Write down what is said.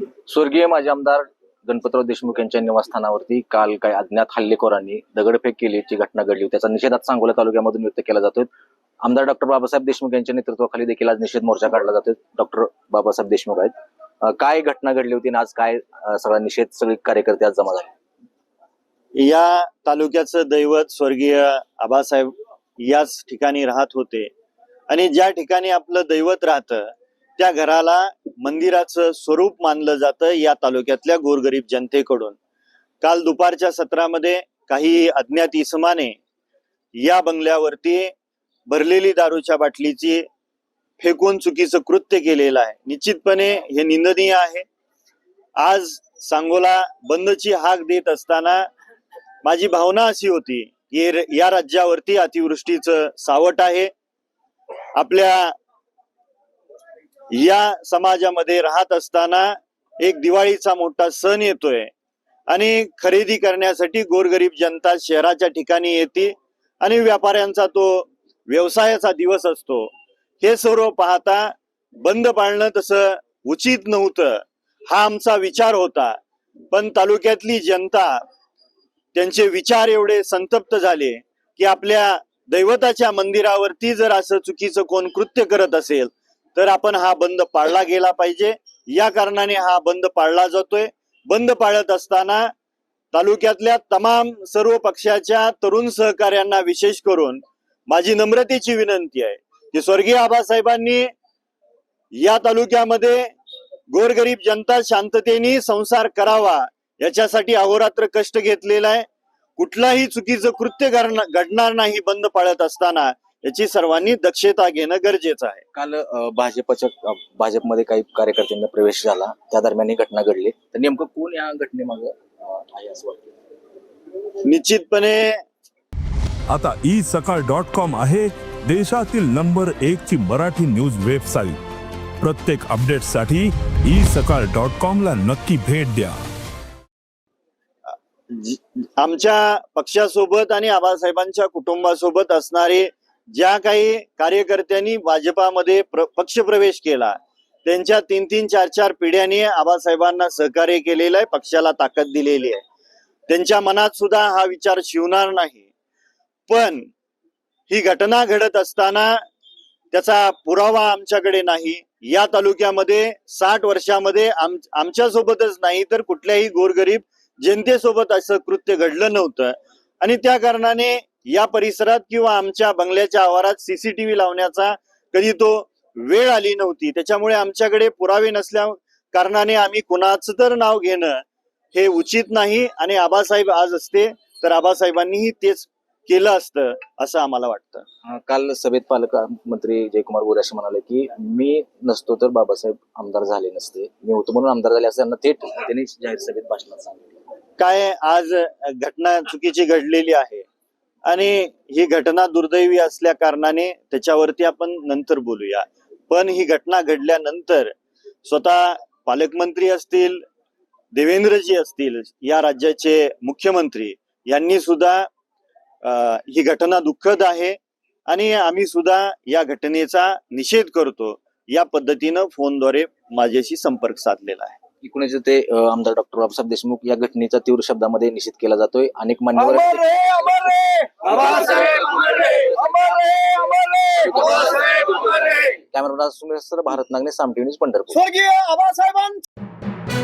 स्वर्गीय माजी आमदार गणपतराव देशमुख यांच्या निवासस्थानावरती काल काही अज्ञात हल्लेखोरांनी दगडफेक केलीची घटना घडली होती त्याचा निषेध आज सांगोला तालुक्यामधून व्यक्त केला जातोय. आमदार डॉक्टर बाबासाहेब देशमुख यांच्या नेतृत्वाखाली देखील आज निषेध मोर्चा काढला जातोय. डॉक्टर बाबासाहेब देशमुख आहेत. काय घटना घडली होती आणि आज काय सगळा निषेध सगळे कार्यकर्ते आज जमा झाले? या तालुक्याचं दैवत स्वर्गीय आबासाहेब याच ठिकाणी राहत होते. आणि ज्या ठिकाणी आपलं दैवत राहतं त्या घराला मंदिराचं स्वरूप मानलं जातं या तालुक्यातल्या गोरगरीब जनतेकडून. काल दुपारच्या सत्रामध्ये काही अज्ञात इसमाने या बंगल्यावरती भरलेली दारूच्या बाटलीची फेकून चुकीचं कृत्य केलेलं आहे. निश्चितपणे हे निंदनीय आहे. आज सांगोला बंदची हाक देत असताना माझी भावना अशी होती की या राज्यावरती अतिवृष्टीचं सावट आहे. आपल्या या समाजामध्ये राहत असताना एक दिवाळीचा मोठा सण येतोय. आणि खरेदी करण्यासाठी गोरगरीब जनता शहराच्या ठिकाणी येते आणि व्यापाऱ्यांचा तो व्यवसायाचा दिवस असतो. हे सर्व पाहता बंद पाळणं तसं उचित नव्हतं. हा आमचा विचार होता. पण तालुक्यातली जनता त्यांचे विचार एवढे संतप्त झाले की आपल्या दैवताच्या मंदिरावरती जर असं चुकीचं कोण कृत्य करत असेल तर आपण हा बंद पाळला गेला पाहिजे. या कारणाने हा बंद पाळला जातोय. बंद पाळत असताना तालुक्यातल्या तमाम सर्व पक्षाच्या तरुण सहकार्यांना विशेष करून माझी नम्रतेची विनंती आहे की स्वर्गीय आबासाहेबांनी या तालुक्यामध्ये गोरगरीब जनता शांततेने संसार करावा याच्यासाठी अहोरात्र कष्ट घेतलेला आहे. कुठलाही चुकीचं कृत्य घडणार घडणार नाही बंद पाळत असताना. याची सर्वांनी दक्षता घेणं गरजेचं आहे. काल अं, भाजपच्या अं, भाजपमध्ये काही कार्यकर्त्यांना प्रवेश झाला. त्या दरम्यान ही घटना घडली. तर नेमकं कोण या घटनेमागं अं, आहे असं वाटतं? निश्चितपणे आता ई सकाळ डॉट कॉम आहे देशातील नंबर एक ची मराठी न्यूज वेबसाईट. प्रत्येक अपडेटसाठी ई सकाळ डॉट कॉम ला नक्की भेट द्या. जी- आमच्या पक्षासोबत आणि आबासाहेबांच्या कुटुंबासोबत असणारे ज्या काही कार्यकर्त्यांनी भाजपामध्ये प्र, पक्षप्रवेश केला त्यांच्या तीन तीन चार चार पिढ्यांनी आबासाहेबांना सहकार्य केलेलं आहे पक्षाला ताकद दिलेली आहे. त्यांच्या मनात सुद्धा हा विचार शिवणार नाही. पण ही घटना घडत असताना त्याचा पुरावा आमच्याकडे नाही. या तालुक्यामध्ये साठ वर्षामध्ये आम आमच्या सोबतच नाही तर कुठल्याही गोरगरीब जनतेसोबत असं कृत्य घडलं नव्हतं. आणि त्या कारणाने या परिसरात किंवा आमच्या बंगल्याच्या आवारात सीसीटीव्ही लावण्याचा कधी तो वेळ आली नव्हती. त्याच्यामुळे आमच्याकडे पुरावे नसल्या कारणाने आम्ही कुणाचं तर नाव घेणं हे उचित नाही आणि आबासाहेब आज असते तर आबासाहेबांनीही तेच केलं असतं असं आम्हाला वाटतं. काल सभेत पालकमंत्री जयकुमार गोरे असे म्हणाले की मी नसतो तर बाबासाहेब आमदार झाले नसते. मी होतो म्हणून आमदार झाले असं त्यांना थेट त्यांनी जाहीर सभेत भाषणात सांगितलं. काय आज घटना चुकीची घडलेली आहे? आणि ही घटना दुर्दैवी असल्या कारणाने त्याच्यावरती आपण नंतर बोलूया. पण ही घटना घडल्यानंतर स्वतः पालकमंत्री असतील देवेंद्रजी असतील या राज्याचे मुख्यमंत्री यांनी सुद्धा ही घटना दुःखद आहे आणि आम्ही सुद्धा या घटनेचा निषेध करतो. या पद्धतीनं फोनद्वारे माझ्याशी संपर्क साधलेला आहे. एकूणच ते आमदार डॉक्टर बाबासाहेब देशमुख या घटनेचा तीव्र शब्दामध्ये निषेध केला जातोय. अनेक मान्यवर कॅमेरा सुमेश सर भारत नागने सामटी न्यूज पंढरपूर. स्वर्गीय आबासाहेबांचा